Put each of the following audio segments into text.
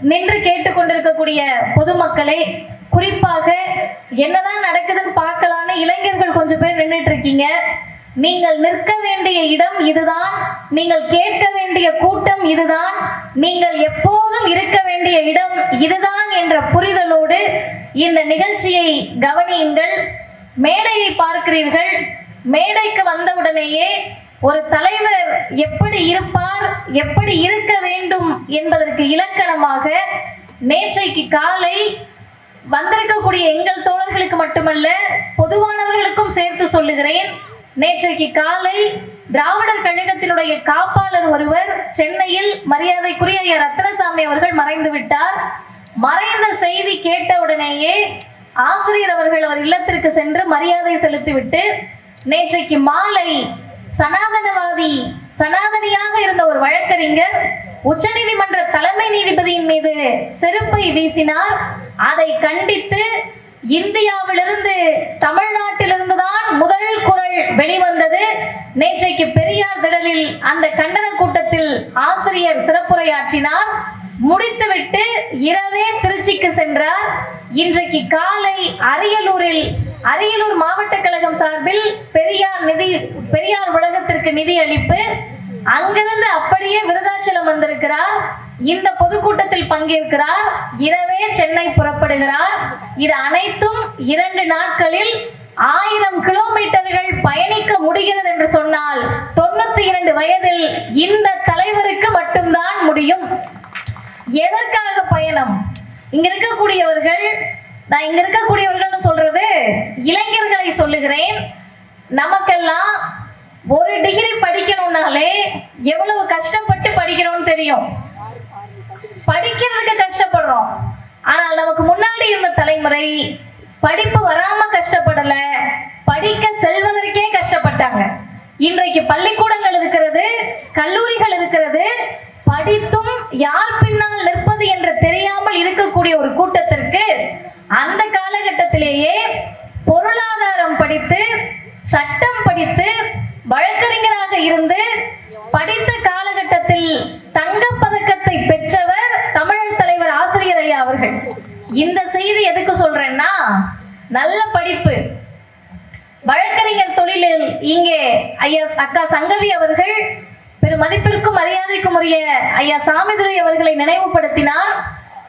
நின்று கேட்டுக்கொண்டிருக்கக்கூடிய பொதுமக்களை குறிப்பாக என்னதான் நடக்குதுன்னு பார்க்கலான்னு இளைஞர்கள் கொஞ்சம் பேர் நின்றுட்டு இருக்கீங்க நீங்கள் நிற்க வேண்டிய இடம் இதுதான் நீங்கள் கேட்க வேண்டிய கூட்டம் இதுதான் நீங்கள் எப்போதும் இருக்க வேண்டிய இடம் இதுதான் என்ற புரிதலோடு இந்த நிகழ்ச்சியை கவனியுங்கள். மேடையை பார்க்கிறீர்கள் மேடைக்கு வந்தவுடனேயே ஒரு தலைவர் எப்படி இருப்பார் எப்படி இருக்க வேண்டும் என்பதற்கு இலக்கணமாக நேற்றைக்கு காலை வந்திருக்கக்கூடிய எங்கள் தோழர்களுக்கு மட்டுமல்ல பொதுவானவர்களுக்கும் சேர்த்து சொல்லுகிறேன். நேற்றைக்கு காலை திராவிடர் கழகத்தினுடைய காப்பாளர் ஒருவர் சென்னையில் மரியாதைக்குரிய ஐயா ரத்னசாமி அவர்கள் மறைந்து விட்டார். மறைந்த செய்தி கேட்ட உடனேயே ஆசிரியர் அவர்கள் அவர் இல்லத்திற்கு சென்று மரியாதை செலுத்திவிட்டு நேற்றைக்கு மாலை சனாதனவாதி சனாதனியாக இருந்த ஒரு வழக்கறிஞர் உச்சநீதிமன்ற தலைமை நீதிபதியின் மீது செருப்பை வீசினார். அதை கண்டித்து இந்தியாவிலிருந்து தமிழ்நாட்டிலிருந்து தான் முதல் குரல் வெளிவந்தது. நேற்றைக்கு பெரியார் திடலில் அந்த கண்டன கூட்டத்தில் ஆசிரியர் சிறப்புரையாற்றினார். முடித்துவிட்டு இரவே திருச்சிக்கு சென்றார். இன்றைக்கு காலை அரியலூரில் அரியலூர் மாவட்ட கழகம் சார்பில் பெரியார் நிதி பெரியார் உலகத்திற்கு நிதி அளிப்பு. அங்கிருந்து அப்படியே விருதாச்சலம் வந்திருக்கிறார். இந்த பொதுக்கூட்டத்தில் பங்கேற்கிறார். இரவே சென்னை புறப்படுகிறார். இது அனைத்தும் இரண்டு நாட்களில் ஆயிரம் கிலோமீட்டர்கள் பயணிக்க முடிகிறது என்று சொன்னால் தொண்ணூத்தி இரண்டு வயதில் இந்த தலைவருக்கு மட்டும்தான் முடியும். எதற்காக பயணம்? இங்க இருக்கக்கூடியவர்கள் நான் இங்க இருக்கக்கூடியவர்கள்னு சொல்றது இளைஞர்களை சொல்லுகிறேன். நமக்கெல்லாம் ஒரு டிகிரி படிக்கணும்னாலே எவ்வளவு கஷ்டப்பட்டு படிக்கிறோம்னு தெரியும். படிக்கிறதுக்கு கஷ்டப்படுறோம். ஆனால் நமக்கு முன்னாடி இருந்த தலைமுறை படிப்பு வராம கஷ்டப்படல. படிக்க செல்வதற்கே கஷ்டப்பட்டாங்க. இன்றைக்கு பள்ளிக்கூடங்கள் இருக்கிறது கல்லூரிகள் இருக்கிறது படித்தும் யார் இருக்கக்கூடிய ஒரு கூட்டத்திற்கு அந்த காலகட்டத்திலேயே பொருளாதாரம் படித்து சட்டம் படித்து வழக்கறிஞராக இருந்து படித்த காலகட்டத்தில் தங்க பதக்கத்தை பெற்றவர் தமிழர் தலைவர் ஆசிரியர் ஐயா அவர்கள். இந்த செய்தி எதுக்கு சொல்றேன்னா நல்ல படிப்பு. வழக்கறிஞர் தொழிலில் இங்கே ஐயா அக்கா சங்கவி அவர்கள் பெரும் மதிப்பிற்கும் மரியாதைக்கும் உரிய ஐயா சாமிதுரை அவர்களை நினைவுபடுத்தினார்.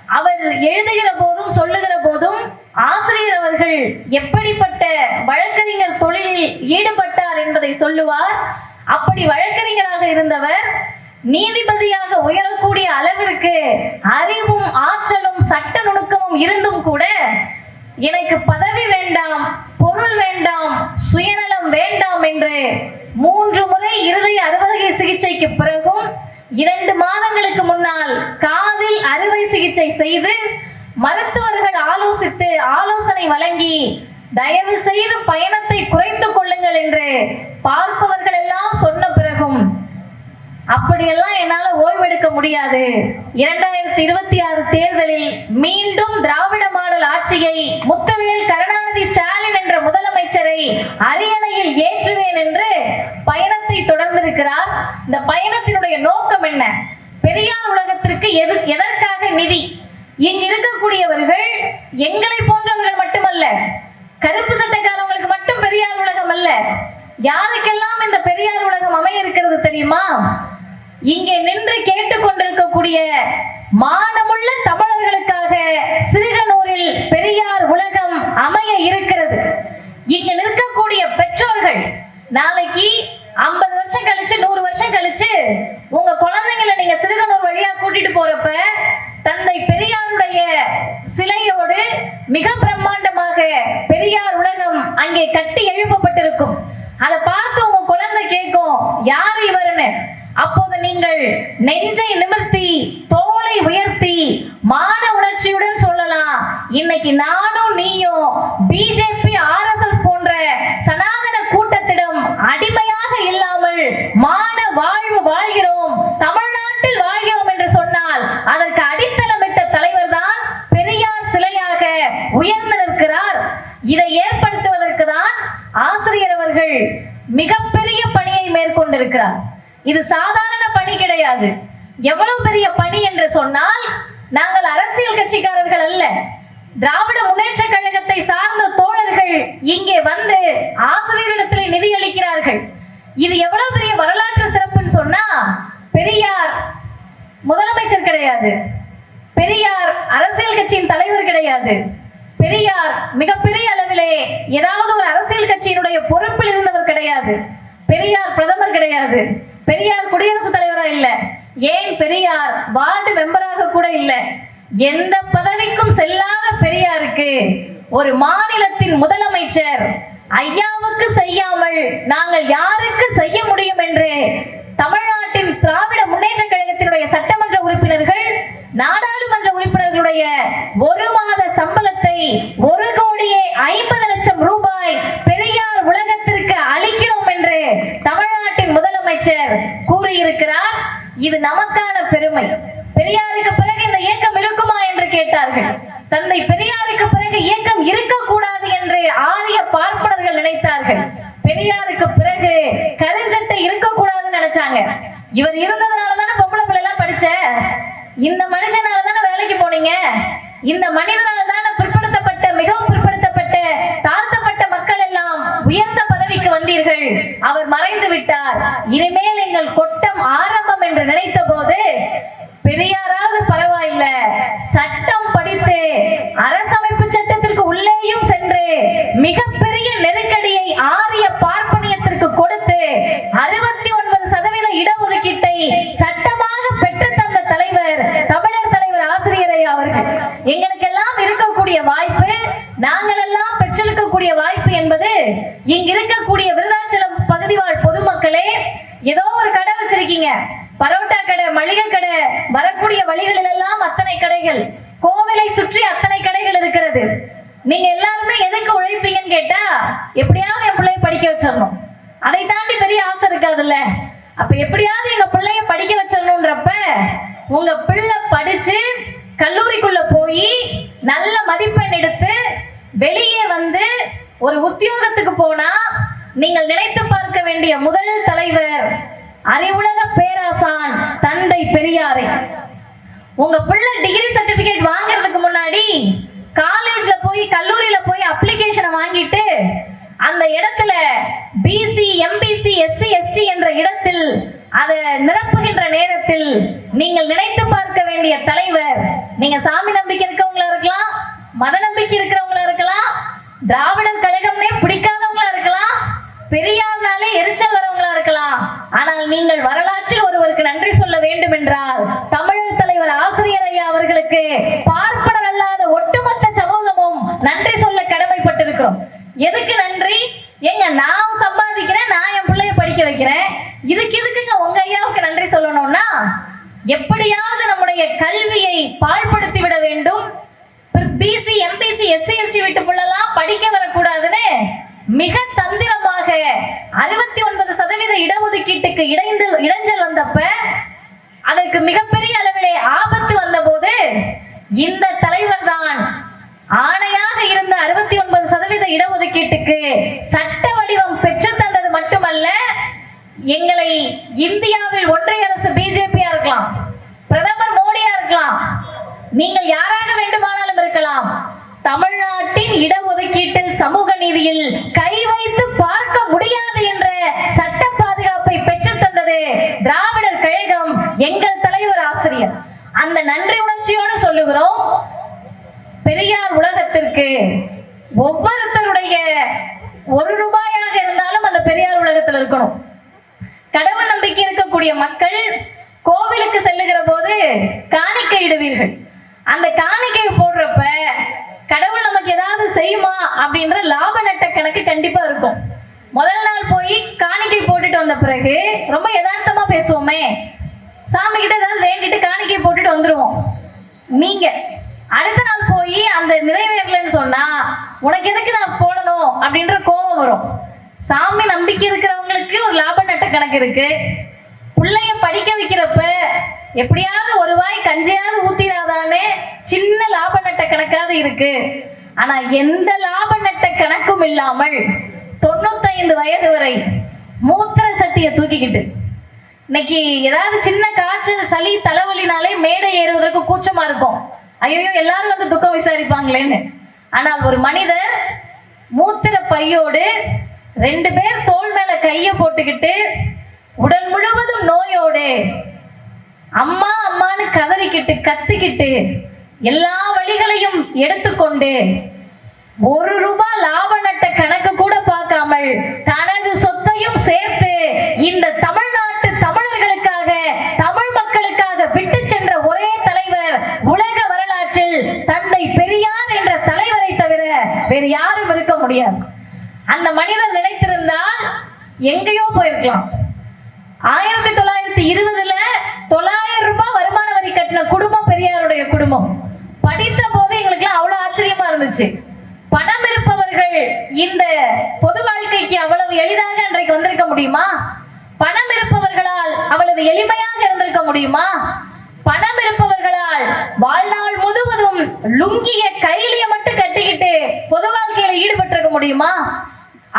அவர் எழுதுகிற போதும் சொல்லுகிற போதும் ஆசிரியர் அவர்கள் எப்படிப்பட்ட வழக்கறிஞர் தொழிலில் ஈடுபட்டார் என்பதை சொல்லுவார். அப்படி வழக்கறிஞராக இருந்தவர் நீதிபதியாக உயரக்கூடிய அளவிற்கு அறிவும் ஆற்றலும் சட்ட நுணுக்கமும் இருந்தும் கூட எனக்கு பதவி வேண்டாம் பொருள் வேண்டாம் சுயநலம் வேண்டாம் என்று மூன்று முறை இருதய அறுவகை சிகிச்சைக்கு பிறகும் இரண்டு மாதங்களுக்கு முன்னால் காதில் அறுவை சிகிச்சை செய்து மருத்துவர்கள் ஆலோசித்து ஆலோசனை வழங்கி தயவு செய்து பயணத்தை குறைத்துக் கொள்ளுங்கள் என்று பார்ப்பவர்கள் எல்லாம் சொன்ன பிறகும் அப்படியெல்லாம் என்னால ஓய்வெடுக்க முடியாது. இரண்டாயிரத்தி இருபத்தி ஆறு தேர்தலில் மீண்டும் திராவிட மாடல் ஆட்சியை முத்தவேல் கருணாநிதி ஸ்டாலின் என்ற முதலமைச்சரை அரியணையில் ஏற்றுவேன் என்று பயணத்தை தொடர்ந்திருக்கிறார். இந்த பயண உலகத்திற்கு எது எதற்காக நிதி? இங்க இருக்கக்கூடியவர்கள் எங்களை போன்றவர்கள் மட்டுமல்ல கருப்பு சட்டைக்காரவங்களுக்கு மட்டும் பெரியார் உலகம் அல்ல. யாருக்கெல்லாம் இந்த பெரியார் உலகம் அமைய இருக்கிறது தெரியுமா? இங்கே நின்று கேட்டுக்கொண்டிருக்கக்கூடிய மானமுள்ள தமிழர்களுக்காக சிறுகனூரில் பெரியார் உலகம் அமைய இருக்கிறது. இங்க நிற்கக்கூடிய பெற்றோர்கள் நாளைக்கு ஐம்பது வருஷம் கழிச்சு நூறு வருஷம் கழிச்சு உங்க குழந்தைங்களை நீங்க சிறுகனூர் வழியா கூட்டிட்டு போறப்ப தந்தை பெரியாருடைய சிலையோடு மிக பிரம்மாண்டமாக பெரியார் உலகம் அங்கே கட்டி எழுப்பப்பட்டிருக்கும். அதை பார்த்து உங்க குழந்தை கேட்கும் யார் இவருன்னு? அப்போது நீங்கள் நெஞ்சை நிமிர்த்தி தோலை உயர்த்தி மான உணர்ச்சியுடன் சொல்லலாம் இன்னைக்கு நானும் நீயும் பிஜேபி ஆர்எஸ்எஸ் போன்ற சனாதன கூட்டத்திடம் அடிமையாக இல்லாமல் மான வாழ்வு வாழ்கிறோம் தமிழ்நாட்டில் வாழ்கிறோம் என்று சொன்னால் அதற்கு அடித்தளமிட்ட தலைவர் தான் பெரியார் சிலையாக உயர்ந்து நிற்கிறார் இதை ஏற்படுத்துவதற்கு தான் ஆசிரியர் அவர்கள் மிகப்பெரிய பணியை மேற்கொண்டிருக்கிறார் இது சாதாரண பணி கிடையாது எவ்வளவு பெரிய பணி என்று சொன்னால் நாங்கள் அரசியல் கட்சிக்காரர்கள் அல்ல திராவிட முன்னேற்ற கழகத்தை சார்ந்த தோழர்கள் இங்கே வந்து ஆசிரியர்களிடத்தில் நிதி அளிக்கிறார்கள் இது எவ்வளவு பெரிய வரலாற்று சிறப்புன்னு சொன்னா பெரியார் முதலமைச்சர் கிடையாது. பெரியார் அரசியல் கட்சியின் தலைவர் கிடையாது. பெரியார் மிகப்பெரிய அளவிலே ஏதாவது ஒரு அரசியல் கட்சியினுடைய பொறுப்பில் இருந்தவர் கிடையாது. பெரியார் பிரதமர் கிடையாது. பெரியார் குடியரசுத் தலைவரா இல்ல. ஏன் பெரியார் வார்டு மெம்பராக கூட இல்ல. எந்த பதவிக்கும் செல்லாத பெரியாருக்கு ஒரு மாநிலத்தின் முதலமைச்சர் ஐயாவுக்கு செய்யாமல் நாங்கள் யாருக்கு செய்ய முடியும் என்று தமிழ்நாட்டின் திராவிட முன்னேற்ற கழகத்தினுடைய சட்டமன்ற உறுப்பினர்கள் நாடாளுமன்ற உறுப்பினர்களுடைய ஒரு மாத சம்பளத்தை ஒரு கோடியே ஐம்பது லட்சம் ரூபாய் பெரியார் உலகத்திற்கு அளிக்கிறோம் என்று தமிழ்நாட்டின் முதலமைச்சர் கூறியிருக்கிறார். இது நமக்கான பெருமை. மதிப்பெண் எடுத்து வெளியே வந்து ஒரு உத்தியோகத்துக்கு போனா நீங்கள் நினைத்து பார்க்க வேண்டிய முதல் தலைவர் அறிவுலக பேராசான் தந்தை பெரியாரை. உங்க பிள்ளை டிகிரி சர்டிபிகேட் வாங்குறதுக்கு முன்னாடி காலேஜ்ல போய் கல்லூரியில போய் அப்ளிகேஷனை வாங்கிட்டு அந்த இடத்துல பிசி எம்பிசி எஸ்சி எஸ்டி என்ற இடத்தில் அதை நிரப்புகின்ற நேரத்தில் நீங்கள் நினைத்து பார்க்க வேண்டிய தலைவர் நீங்க சாமி நம்பிக்கை இருக்கவங்களா இருக்கலாம் மத நம்பிக்கை இருக்கிறவங்களா இருக்கலாம் திராவிடர் கழகம்னே பிடிக்காதவங்களா இருக்கலாம் பெரியார்னாலே எரிச்சல் வரவங்களா இருக்கலாம். ஆனால் நீங்கள் வரலாற்றில் ஒருவருக்கு நன்றி சொல்ல வேண்டும் என்றால் தமிழர் தலைவர் ஆசிரியர் ஐயா அவர்களுக்கு பார்ப்பனர் அல்லாத ஒட்டுமொத்த சமூகமும் நன்றி சொல்ல கடமைப்பட்டிருக்கிறோம். எதுக்கு நன்றி? ஏங்க நான் சம்பாதிக்கிறேன் நான் என் பிள்ளைய படிக்க வைக்கிறேன். இதுக்கு எதுக்குங்க உங்க ஐயாவுக்கு நன்றி சொல்லணும்னா? எப்படி நம்முடைய கல்வியை பாழ்படுத்தி விட வேண்டும் பிசி எம்பிசி எஸ்சி எஸ்டி வீட்டு பிள்ளைலாம் படிக்க வரக்கூடாதுன்னு மிக தந்திரமாக அறுபத்தி ஒன்பது சதவீத இடஒதுக்கீட்டுக்கு இடைந்து இடைஞ்சல் வந்தப்ப அதற்கு மிகப்பெரிய அளவிலே ஆபத்து வந்தபோது இந்த தலைவர் தான் ஆணையாக இருந்த அறுபத்தி ஒன்பது சதவீத இடஒதுக்கீட்டுக்கு சட்ட வடிவம் பெற்று தந்தது மட்டுமல்ல எங்களை இந்தியாவில் ஒன்றிய அரசு பிஜேபியா இருக்கலாம் பிரதமர் மோடியா இருக்கலாம் நீங்கள் யாராக வேண்டுமானாலும் இருக்கலாம். தமிழ்நாட்டின் இடஒதுக்கீட்டில் சமூக நீதியில் கை வைத்து பார்க்க முடியாது என்ற சட்ட பாதுகாப்பை பெற்றுத் தந்தது திராவிடர் கழகம் எங்கள் தலைவர் ஆசிரியர். அந்த நன்றி உணர்ச்சியோடு சொல்லுகிறோம். பெரியார் உலகத்திற்கு ஒவ்வொருத்தருடைய ஒரு ரூபாயாக இருந்தாலும் அந்த பெரியார் உலகத்தில் இருக்கணும். கடவுள் நம்பிக்கை இருக்கக்கூடிய மக்கள் கோவிலுக்கு செல்லுகிற போது காணிக்கை இடுவீர்கள். அந்த காணிக்கை போடுறப்ப கடவுள் நமக்கு ஏதாவது செய்யுமா அப்படின்ற லாப நட்ட கணக்கு கண்டிப்பா இருக்கும். முதல் நாள் போய் காணிக்கை போட்டுட்டு வந்த பிறகு ரொம்ப யதார்த்தமா பேசுவோமே. சாமி கிட்ட ஏதாவது வேண்டிட்டு காணிக்கை போட்டுட்டு வந்துருவோம். நீங்க அடுத்த நாள் போய் அந்த நிறைவேறலன்னு சொன்னா உனக்கு எதுக்கு நான் போடணும் அப்படின்ற கோபம் வரும். சாமி நம்பிக்கை இருக்கிறவங்களுக்கு ஒரு லாப நட்ட கணக்கு இருக்கு. பிள்ளைய படிக்க வைக்கிறப்ப எப்படியாவது ஒரு வாய் கஞ்சியாவது ஊத்திடாதானே சின்ன லாப நட்ட கணக்காவது இருக்கு. ஆனா எந்த லாப நட்ட கணக்கும் இல்லாமல் தொண்ணூத்தைந்து வயது வரை மூத்திர சட்டியை தூக்கிக்கிட்டு. இன்னைக்கு ஏதாவது சின்ன காய்ச்சல் சளி தலைவலினாலே மேடை ஏறுவதற்கு கூச்சமா இருக்கும். ஐயோ எல்லாரும் வந்து துக்கம் விசாரிப்பாங்களேன்னு. ஆனால் ஒரு மனிதர் மூத்திர பையோடு ரெண்டு பேர் தோல் மேல கைய போட்டுக்கிட்டு உடல் முழுவதும் நோயோடு அம்மா அம்மான்னு கதறிக்கிட்டு கத்திக்கிட்டு எல்லா வழிகளையும் எடுத்துக்கொண்டு ஒரு ரூபாய் லாப நட்ட கணக்கு கூட பார்க்காமல் தனது சொத்தையும் சேர்த்து இந்த தமிழ்நாட்டு தமிழர்களுக்காக தமிழ் மக்களுக்காக விட்டு சென்ற ஒரே தலைவர் உலக வரலாற்றில் தந்தை பெரியார் என்ற தலைவரை தவிர வேறு யாரும் இருக்க முடியாது. அந்த மனிதர் நினைத்திருந்தால் எங்கேயோ போயிருக்கலாம். ஆயிரத்தி தொள்ளாயிரத்தி இருபதுல தொள்ளாயிரம் ரூபாய் வருமான வரி கட்டின குடும்பம் பெரியாருடைய குடும்பம். படித்த போது எங்களுக்குலாம் அவ்வளவு ஆச்சரியமா இருந்துச்சு. பணம் இருப்பவர்கள் இந்த பொது வாழ்க்கைக்கு அவ்வளவு எளிதாக அன்றைக்கு வந்திருக்க முடியுமா? பணம் இருப்பவர்களால் அவ்வளவு எளிமையாக இருந்திருக்க முடியுமா? பணம் இருப்பவர்களால் வாழ்நாள் முழுவதும் லுங்கிய கைலிய மட்டும் கட்டிக்கிட்டு பொது வாழ்க்கையில ஈடுபட்டிருக்க முடியுமா?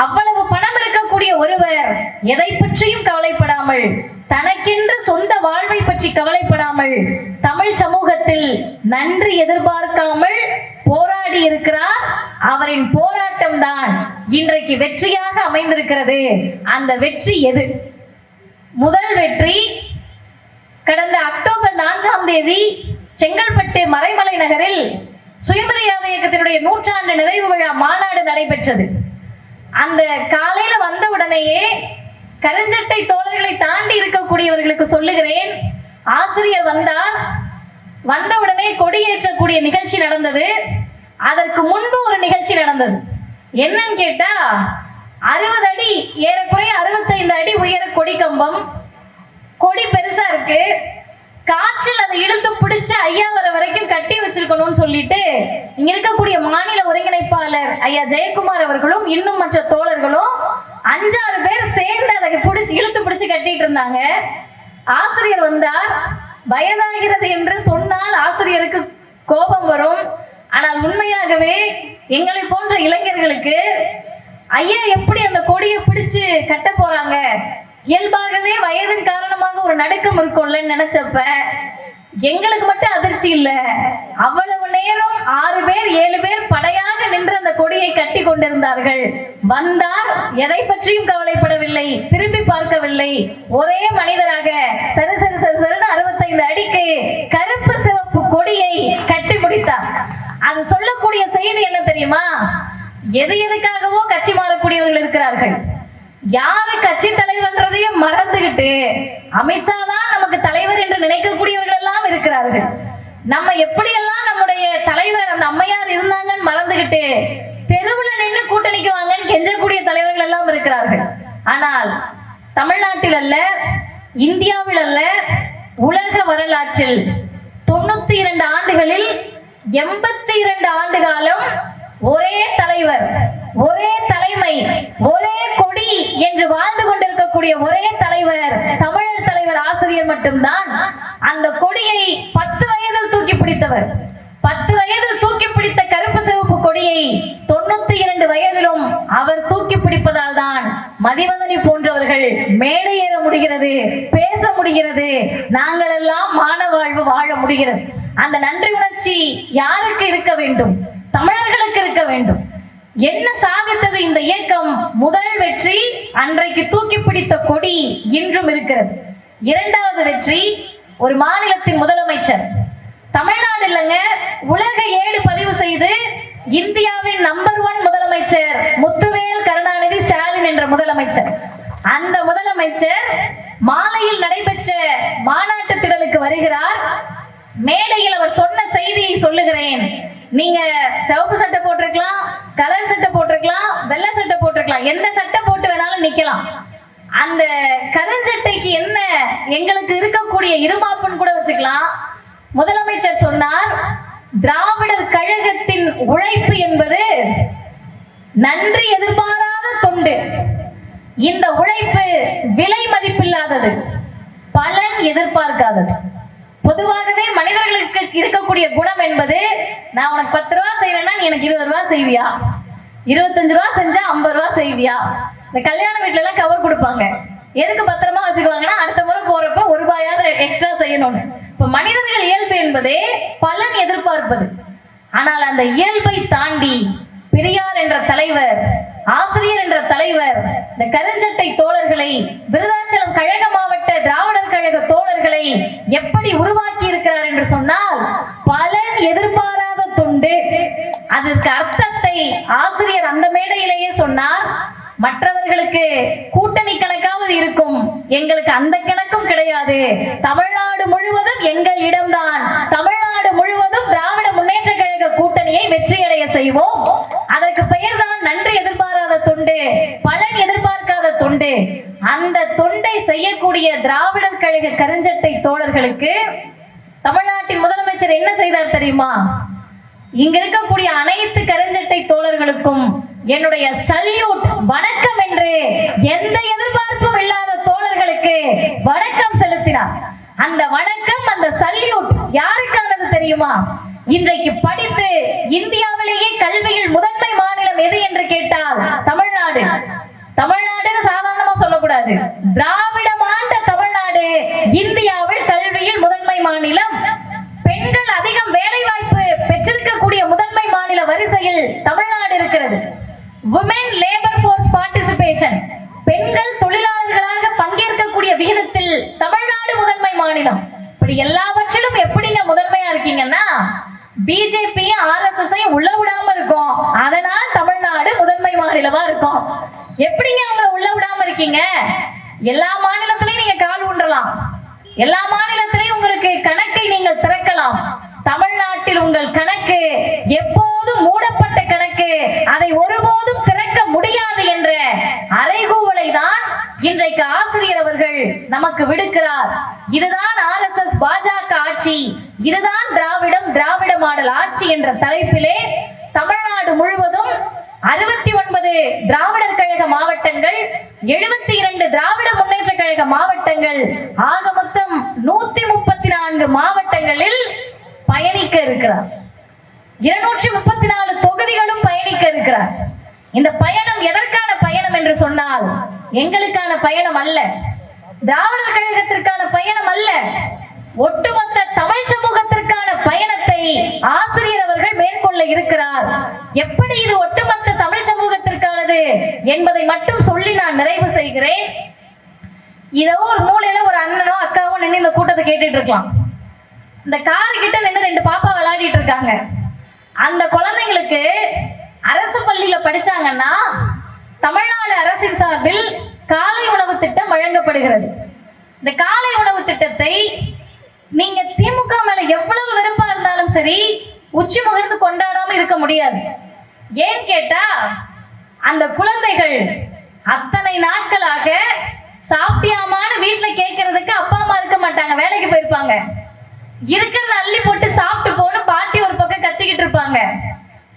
அவ்வளவு பணம் இருக்கக்கூடிய ஒருவர் எதை பற்றியும் கவலைப்படாமல் தனக்கென்று சொந்த வாழ்வை பற்றி கவலைப்படாமல் தமிழ் சமூகத்தில் நன்றி எதிர்பார்க்காமல் போராடி இருக்கிறார். அவரின் போராட்டம் தான் இன்றைக்கு வெற்றியாக அமைந்திருக்கிறது. அந்த வெற்றி எது? முதல் வெற்றி கடந்த அக்டோபர் நான்காம் தேதி செங்கல்பட்டு மறைமலை நகரில் சுயமரியாதை இயக்கத்தினுடைய நூற்றாண்டு நிறைவு விழா மாநாடு நடைபெற்றது. அந்த காலையில வந்த உடனேயே கருஞ்சட்டை தோழர்களை தாண்டி இருக்கக்கூடியவர்களுக்கு சொல்லுகிறேன். ஆசிரியர் வந்தார் வந்த உடனே கொடியேற்றக்கூடிய நிகழ்ச்சி நடந்தது. அதற்கு முன்பு ஒரு நிகழ்ச்சி நடந்தது. என்னன்னு கேட்டா அறுபது அடி ஏறக்குறைய அறுபத்தைந்து அடி உயர கொடி கம்பம். கொடி பெருசா இருக்கு. காற்றில் அதை இழுத்து பிடிச்சு ஐயா வர வரைக்கும் கட்டி வச்சிருக்கணும்னு சொல்லிட்டு இங்க இருக்கக்கூடிய மாநில ஒருங்கிணைப்பாளர் ஐயா ஜெயக்குமார் அவர்களும் இன்னும் மற்ற தோழர்களும் அஞ்சாறு பேர் சேர்ந்து அதை பிடிச்சு இழுத்து பிடிச்சு கட்டிட்டு இருந்தாங்க. ஆசிரியர் வந்தார். வயதாகிறது என்று சொன்னால் ஆசிரியருக்கு கோபம் வரும். ஆனால் உண்மையாகவே எங்களை போன்ற இளைஞர்களுக்கு ஐயா எப்படி அந்த கொடியை பிடிச்சு கட்ட போறாங்க? இயல்பாகவே வயதின் காரணமாக ஒரு நடுக்கம் இருக்கும்ல நினைச்சப்ப எங்களுக்கு மட்டும் அதிர்ச்சி இல்ல. அவ்வளவு நேரம் ஆறு பேர் ஏழு பேர் படையாக நின்று அந்த கொடியை கட்டி கொண்டிருந்தார்கள். வந்தார் எதை பற்றியும் கவலைப்படவில்லை திரும்பி பார்க்கவில்லை. ஒரே மனிதராக சரி சரி சரி சரின்னு அறுபத்தைந்து அடிக்கு கருப்பு சிவப்பு கொடியை கட்டி முடித்தார். அது சொல்லக்கூடிய செய்தி என்ன தெரியுமா? எது எதுக்காகவோ கட்சி மாறக்கூடியவர்கள் இருக்கிறார்கள். யாரு கட்சி தலைவர்ன்றதையும் மறந்துகிட்டு அமித்ஷா தான் நமக்கு தலைவர் என்று நினைக்கக்கூடியவர்கள் எல்லாம் இருக்கிறார்கள். நம்ம எப்படியெல்லாம் நம்முடைய தலைவர் அந்த அம்மையார் இருந்தாங்கன்னு மறந்துகிட்டு தெருவுல நின்று கூட்டணிக்கு வாங்கன்னு கெஞ்சக்கூடிய தலைவர்கள் எல்லாம் இருக்கிறார்கள். ஆனால் தமிழ்நாட்டில் அல்ல இந்தியாவில் அல்ல உலக வரலாற்றில் தொண்ணூத்தி இரண்டு ஆண்டுகளில் எண்பத்தி இரண்டு ஆண்டு காலம் ஒரே தலைவர். ஒரே தலைமை ஒரே கொடி என்று வாழ்ந்து கொண்டிருக்கக்கூடிய ஒரே தலைவர் தமிழர் தலைவர் ஆசிரியர் மட்டும்தான். அந்த கொடியை பத்து வயதில் தூக்கி பிடித்தவர். பத்து வயதில் தூக்கி பிடித்த கருப்பு சிவப்பு கொடியை தொண்ணூத்தி இரண்டு வயதிலும் அவர் தூக்கி பிடிப்பதால் தான் மதிவதனி போன்றவர்கள் மேடை ஏற முடிகிறது பேச முடிகிறது நாங்கள் எல்லாம் மான வாழ்வு வாழ முடிகிறது. அந்த நன்றி உணர்ச்சி யாருக்கு இருக்க வேண்டும்? தமிழர்களுக்கு இருக்க வேண்டும். என்ன சாதித்தது இந்த இயக்கம்? முதல் வெற்றி அன்றைக்கு தூக்கி பிடித்த கொடி இன்றும் இருக்கிறது. இரண்டாவது வெற்றி ஒரு மாநிலத்தின் முதலமைச்சர். தமிழ்நாடு இல்லைங்க உலக ஏடு பதிவு செய்து இந்தியாவின் நம்பர் ஒன் முதலமைச்சர் முத்துவேல் கருணாநிதி ஸ்டாலின் என்ற முதலமைச்சர். அந்த முதலமைச்சர் மாலையில் நடைபெற்ற மாநாட்டு திடலுக்கு வருகிறார். மேடையில் அவர் சொன்ன செய்தியை சொல்லுகிறேன். நீங்க சிவப்பு சட்டை போட்டிருக்கலாம் கலர் சட்டை போட்டிருக்கலாம் வெள்ளை சட்டை போட்டிருக்கலாம். எந்த சட்டை போட்டு வேணாலும் நிக்கலாம். அந்த கருஞ்சட்டைக்கு என்ன எங்களுக்கு இருக்கக்கூடிய இருமாப்புன்னு கூட வச்சுக்கலாம். முதலமைச்சர் சொன்னார் திராவிடர் கழகத்தின் உழைப்பு என்பது நன்றி எதிர்பாராத தொண்டு. இந்த உழைப்பு விலை மதிப்பில்லாதது பலன் எதிர்பார்க்காதது. பொதுவாகவே மனிதர்களுக்கு இருக்கக்கூடிய குணம் என்பது நான் உனக்கு பத்து ரூபா செய்வேன்னா நீ எனக்கு இருபது ரூபா செய்வியா? இருபத்தஞ்சு ரூபா செஞ்சா ஐம்பது ரூபா செய்வியா? இந்த கல்யாண வீட்டுல எல்லாம் கவர் கொடுப்பாங்க. எதுக்கு பத்திரமா வச்சுக்குவாங்கன்னா அடுத்த முறை போறப்ப ஒரு ரூபாயாவது எக்ஸ்ட்ரா செய்யணும்னு. இப்ப மனிதர்கள் இயல்பு என்பதே பலன் எதிர்பார்ப்பது. ஆனால் அந்த இயல்பை தாண்டி பெரியார் என்ற தலைவர் ஆசிரியர் என்ற தலைவர் இந்த கருஞ்சட்டை தோழர்களை விருதாச்சலம் கழக மாவட்ட திராவிடர் கழக தோழர்களை எப்படி உருவாக்கி இருக்கிறார் என்று சொன்னால் பலன் எதிர்பாராத தொண்டு. அதற்கு அர்த்தத்தை ஆசிரியர் அந்த மேடையிலேயே சொன்னார். மற்றவர்களுக்கு கூட்டணி கணக்காவது இருக்கும். எங்களுக்கு அந்த கணக்கும் கிடையாது. தமிழ்நாடு முழுவதும் எங்கள் இடம்தான். தமிழ்நாடு முழுவதும் திராவிட முன்னேற்ற கழக கூட்டணியை வெற்றியடைய செய்வோம். அதற்கு பெயர்தான் நன்றி எதிர்பாராத தொண்டு பலன் எதிர்பார்க்காத தொண்டு. அந்த தொண்டை செய்யக்கூடிய திராவிடர் கழக கருஞ்சட்டை தோழர்களுக்கு தமிழ்நாட்டின் முதலமைச்சர் என்ன செய்தார் தெரியுமா? இங்க இருக்கக்கூடிய அனைத்து கருஞ்சட்டை தோழர்களுக்கும் என்னுடைய சல்யூட் வணக்கம் என்று எந்த எதிர்பார்ப்பும் இல்லாத தோழர்களுக்கு வணக்கம் செலுத்தினார். அந்த வணக்கம் அந்த சல்யூட் யாருக்கானது தெரியுமா? இன்றைக்கு படித்து இந்தியாவிலேயே கல்வி நமக்கு விடுக்கிறார். இதுதான் ஆர்எஸ்எஸ் பாஜக ஆட்சி. இதுதான் திராவிடம் திராவிட மாடல் ஆட்சி என்ற தலைப்பிலே தமிழ்நாடு முழுவதும் அறுபத்தி ஒன்பது திராவிடர் கழக மாவட்டங்கள் எழுபத்தி இரண்டு திராவிட முன்னேற்ற கழக மாவட்டங்கள் ஆக மொத்தம் நூத்தி முப்பத்தி நான்கு மாவட்டங்களில் பயணிக்க இருக்கிறார். இருநூற்றி முப்பத்தி நாலு தொகுதிகளும் பயணிக்க இருக்கிறார். இந்த பயணம் எதற்கான பயணம் என்று சொன்னால் எங்களுக்கான பயணம் அல்ல. திராவிடர் கழகத்திற்கான பயணம் அல்ல. ஒட்டுமொத்த தமிழ் சமூகத்திற்கான பயணத்தை ஆசிரியர் அவர்கள் மேற்கொள்ள இருக்கிறார். எப்படி இது ஒட்டுமொத்த தமிழ் சமூகத்திற்கானது என்பதை மட்டும் சொல்லி நான் நிறைவு செய்கிறேன். இதோ ஒரு மூலையில ஒரு அண்ணனோ அக்காவோ நின்று இந்த கூட்டத்தை கேட்டுட்டு இருக்கலாம். இந்த காரு கிட்ட நின்று ரெண்டு பாப்பா விளையாடிட்டு இருக்காங்க. அந்த குழந்தைங்களுக்கு அரசு பள்ளியில படிச்சாங்கன்னா தமிழ்நாடு அரசின் சார்பில் காலை உணவு திட்டம் வழங்கப்படுகிறது. இந்த காலை உணவு திட்டத்தை நீங்க திமுக மேல எவ்வளவு வெறுப்பா இருந்தாலும் சரி உச்சி முகர்ந்து கொண்டாடாம இருக்க முடியாது. ஏன் கேட்டா அந்த குழந்தைகள் அத்தனை நாட்களாக சாப்பிட்டியாமான்னு வீட்டுல கேட்கறதுக்கு அப்பா அம்மா இருக்க மாட்டாங்க வேலைக்கு போயிருப்பாங்க. இருக்கிறத அள்ளி போட்டு சாப்பிட்டு போன்னு பாட்டி ஒரு பக்கம் கத்திக்கிட்டு இருப்பாங்க.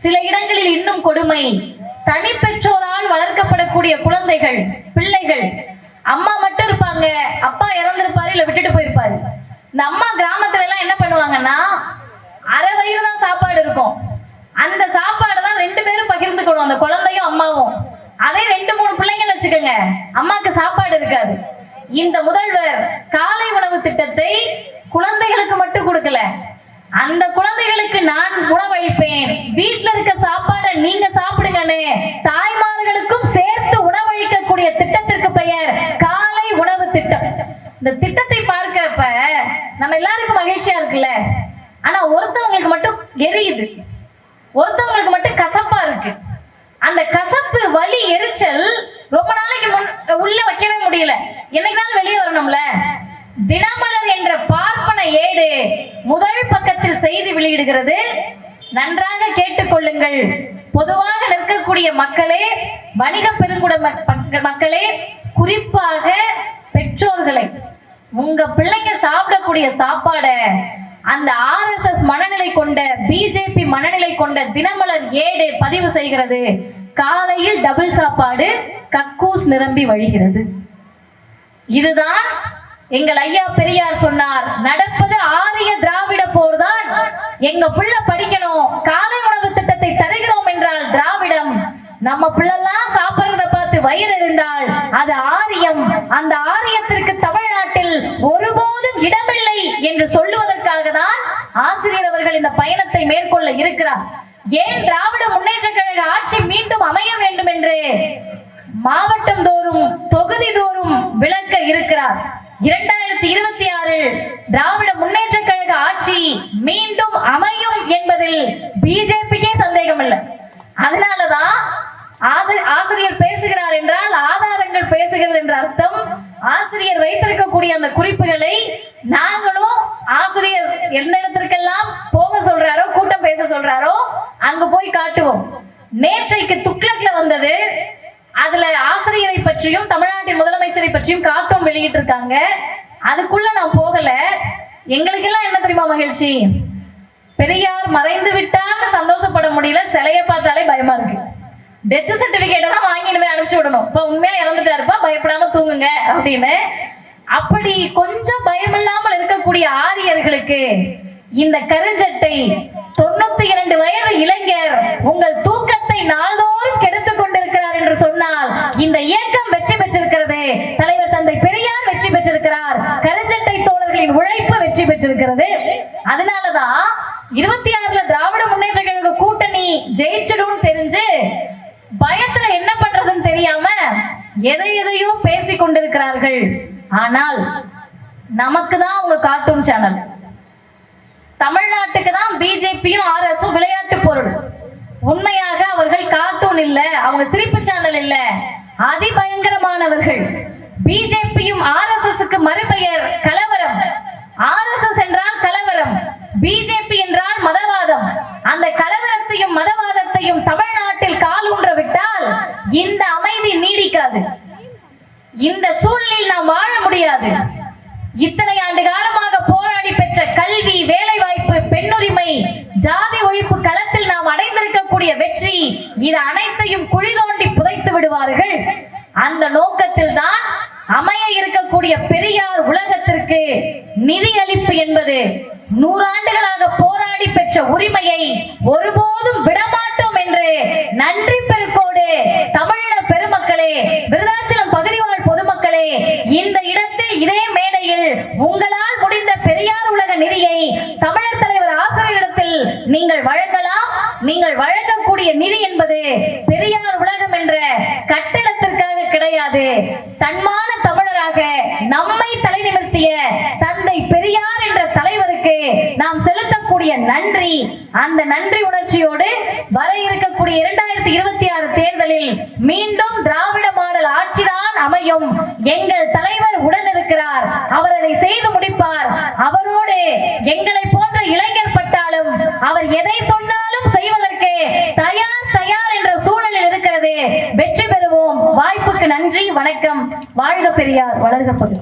சில இடங்களில் இன்னும் கொடுமை. தனி பெற்றோரால் வளர்க்கப்படக்கூடிய குழந்தைகள் பிள்ளைகள் அம்மா மட்டும் இருப்பாங்க அப்பா இறந்திருப்பாரு இல்ல விட்டுட்டு போயிருப்பாரு இந்த அம்மா கிராமத்துல எல்லாம் என்ன பண்ணுவாங்கன்னா அரை வயிறு தான் சாப்பாடு இருக்கும். அந்த சாப்பாடு தான் ரெண்டு பேரும் பகிர்ந்துக்கணும் அந்த குழந்தையும் அம்மாவும். அதே ரெண்டு மூணு பிள்ளைங்கன்னு வச்சுக்கோங்க அம்மாக்கு சாப்பாடு இருக்காது. இந்த முதல்வர் காலை உணவு திட்டத்தை குழந்தைகளுக்கு மட்டும் கொடுக்கல. அந்த குழந்தைகளுக்கு நான் உணவளிப்பேன் வீட்டுல இருக்க சாப்பாடை நீங்க சாப்பிடுங்கன்னு தாய்மார்களுக்கும் சேர்த்து உணவளிக்கக்கூடிய திட்டத்திற்கு பெயர் காலை உணவு திட்டம். இந்த திட்டத்தை பார்க்கிறப்ப நம்ம எல்லாருக்கும் மகிழ்ச்சியா இருக்குல்ல? ஆனா ஒருத்தவங்களுக்கு மட்டும் எரியுது. ஒருத்தவங்களுக்கு மட்டும் கசப்பா இருக்கு. அந்த கசப்பு வலி எரிச்சல் ரொம்ப நாளைக்கு முன் உள்ள வைக்கவே முடியல. என்னைக்குனாலும் வெளியே வரணும்ல? தினமலர் என்ற பார்ப்பன ஏடு முதல் பக்கத்தில் செய்தி வெளியிடுகிறது. நன்றாக கேட்டுக்கொள்ளுங்கள். பொதுவாக நிற்கக்கூடிய மக்களே வணிக பெருங்குட மக்களே குறிப்பாக பெற்றோர்களை. உங்க பிள்ளைங்க சாப்பிடக்கூடிய சாப்பாட அந்த ஆர்எஸ்எஸ் மனநிலை கொண்ட பிஜேபி மனநிலை கொண்ட தினமலர் ஏடு பதிவு செய்கிறது. காலையில் டபுள் சாப்பாடு கக்கூஸ் நிரம்பி வழிகிறது. இதுதான் எங்கள் ஐயா பெரியார் சொன்னார். நடப்பது ஆரிய திராவிட போர்தான். எங்க பிள்ளை படிக்கணும் காலை உணவு திட்டத்தை தருகிறோம் என்றால் திராவிடம். நம்ம பிள்ளைலாம் சாப்பிடுறத பார்த்து வயிறு இருந்தால் அது ஆரியம். அந்த ஆரியத்திற்கு ஒருபோதும் இடமில்லை என்று சொல்லுவதற்காக தான் ஆசிரியர் அவர்கள் இந்த பயணத்தை மேற்கொள்ள இருக்கிறார். ஏன் திராவிட முன்னேற்ற கழக ஆட்சி மீண்டும் அமைய வேண்டும் என்று மாவட்டம் தோறும் தொகுதி தோறும் விளக்க இருக்கிறார். இரண்டாயிரத்தி இருபத்தி ஆறில் திராவிட முன்னேற்ற கழக ஆட்சி மீண்டும் அமையும் என்பதில் பிஜேபிக்கே சந்தேகம் இல்லை அதனாலதான் ஆசிரியர் பேசுகிறார் என்றால் ஆதாரங்கள் பேசுகிறது என்ற அர்த்தம். ஆசிரியர் வைத்திருக்கக்கூடிய அந்த குறிப்புகளை நாங்களும் ஆசிரியர் எந்த இடத்திற்கெல்லாம் போக சொல்றாரோ கூட்டம் பேச சொல்றாரோ அங்க போய் காட்டுவோம். நேற்றைக்கு துக்ளக்ல வந்தது. அதுல ஆசிரியரை பற்றியும் தமிழ்நாட்டின் முதலமைச்சரை பற்றியும் காட்டும் வெளியிட்டு இருக்காங்க அதுக்குள்ள நான் போகல. எங்களுக்கெல்லாம் என்ன தெரியுமா மகிழ்ச்சி? பெரியார் மறைந்து விட்டான்னு சந்தோஷப்பட முடியல சிலையை பார்த்தாலே பயமா இருக்கு. டெத் சர்டிபிகேட்டை தான் வாங்கிட்டு போய் அனுப்பிச்சு விடணும். இப்ப உண்மையில இறந்துட்டாருப்பா பயப்படாம தூங்குங்க அப்படின்னு. அப்படி கொஞ்சம் பயமில்லாமல் இருக்கக்கூடிய ஆரியர்களுக்கு இந்த கருஞ்சட்டை தொண்ணூத்தி இரண்டு வயது இளைஞர் உங்கள் தூக்கத்தை நாள்தோறும் கெடுத்துக் கொண்டிருக்கிறார் என்று சொன்னால் இந்த இயக்கம் வெற்றி பெற்றிருக்கிறது. தலைவர் தந்தை பெரியார் வெற்றி பெற்றிருக்கிறார். கருஞ்சட்டை தோழர்களின் உழைப்பு வெற்றி பெற்றிருக்கிறது. அதனாலதான் இருபத்தி ஆறுல திராவிட முன்னேற்ற கழக கூட்டணி ஜெயிச்சிடும் தெரிஞ்சு பயத்துல என்ன பண்றதுன்னு தெரியாம எதை எதையோ பேசி கொண்டிருக்கிறார்கள். ஆனால் நமக்கு தான் அவங்க கார்ட்டூன் சேனல் தமிழ்நாட்டுக்கு தான் பிஜேபியும் ஆர்எஸும் விளையாட்டு பொருள். உண்மையாக அவர்கள் கார்ட்டூன் இல்ல அவங்க சிரிப்பு சேனல் இல்ல. அதிபயங்கரமானவர்கள். பிஜேபியும் ஆர்எஸ்எஸ்க்கு மறுபெயர் கலவரம். ஆர்எஸ்எஸ் என்றால் கலவரம் பிஜேபி என்றால் மதவாதம். அந்த கலவரத்தையும் மதவாதத்தையும் தமிழ்நாட்டில் கால் ஊன்ற விட்டால் இந்த அமைதி நீடிக்காது. இந்த சூழலில் நாம் வாழ முடியாது. இத்தனை ஆண்டு காலமாக போராடி பெற்ற கல்வி வேலைவாய்ப்பு பெண்ணுரிமை ஜாதி ஒழிப்பு களத்தில் நாம் அடைந்திருக்கக்கூடிய வெற்றி இது அனைத்தையும் குழி தோண்டி புதைத்து விடுவார்கள். அந்த நோக்கத்தில் தான் அமைய இருக்கக்கூடிய பெரியார் உலகத்திற்கு நிதி அளிப்பு என்பது நூறாண்டுகளாக போராடி பெற்ற உரிமையை ஒருபோதும் விடமாட்டோம் என்று நன்றி பெருக்கோடு தமிழீழ பெருமக்களே விருதாச்சலம் பகுதிவாழ் பொதுமக்களே இந்த இடத்தில் இதே மேடையில் உங்களால் முடிந்த பெரியார் உலக நிதியை தமிழர் தலைவர் ஆசிரியரிடத்தில் நீங்கள் வழங்கலாம். நீங்கள் வழங்கக்கூடிய நிதி என்பது பெரியார் உலகம் என்ற கட்டிடத்திற்காக கிடையாது. தன்மா தமிழராக நம்மை தலைநிமிர்த்திய தந்தை பெரியார் என்ற தலைவருக்கு நாம் செலுத்தக்கூடிய நன்றி அந்த நன்றி உணர்ச்சியோடு வர இருக்கக்கூடிய இரண்டாயிரத்தி இருபத்தி ஆறு தேர்தலில் மீண்டும் திராவிட மாடல் ஆட்சிதான் அமையும். எங்கள் தலைவர் உடன் இருக்கிறார். அவர் அதை செய்து முடிப்பார். அவரோடு எங்களை போன்ற இளைஞர் பட்டாலும் அவர் எதை சொன்னாலும் செய்வதற்கு தயார் தயார் என்ற சூழலில் இருக்கிறது. வெற்றி பெறுவோம். வாய்ப்புக்கு நன்றி வணக்கம். வாழ்க பெரியார். வளர்க பகுதி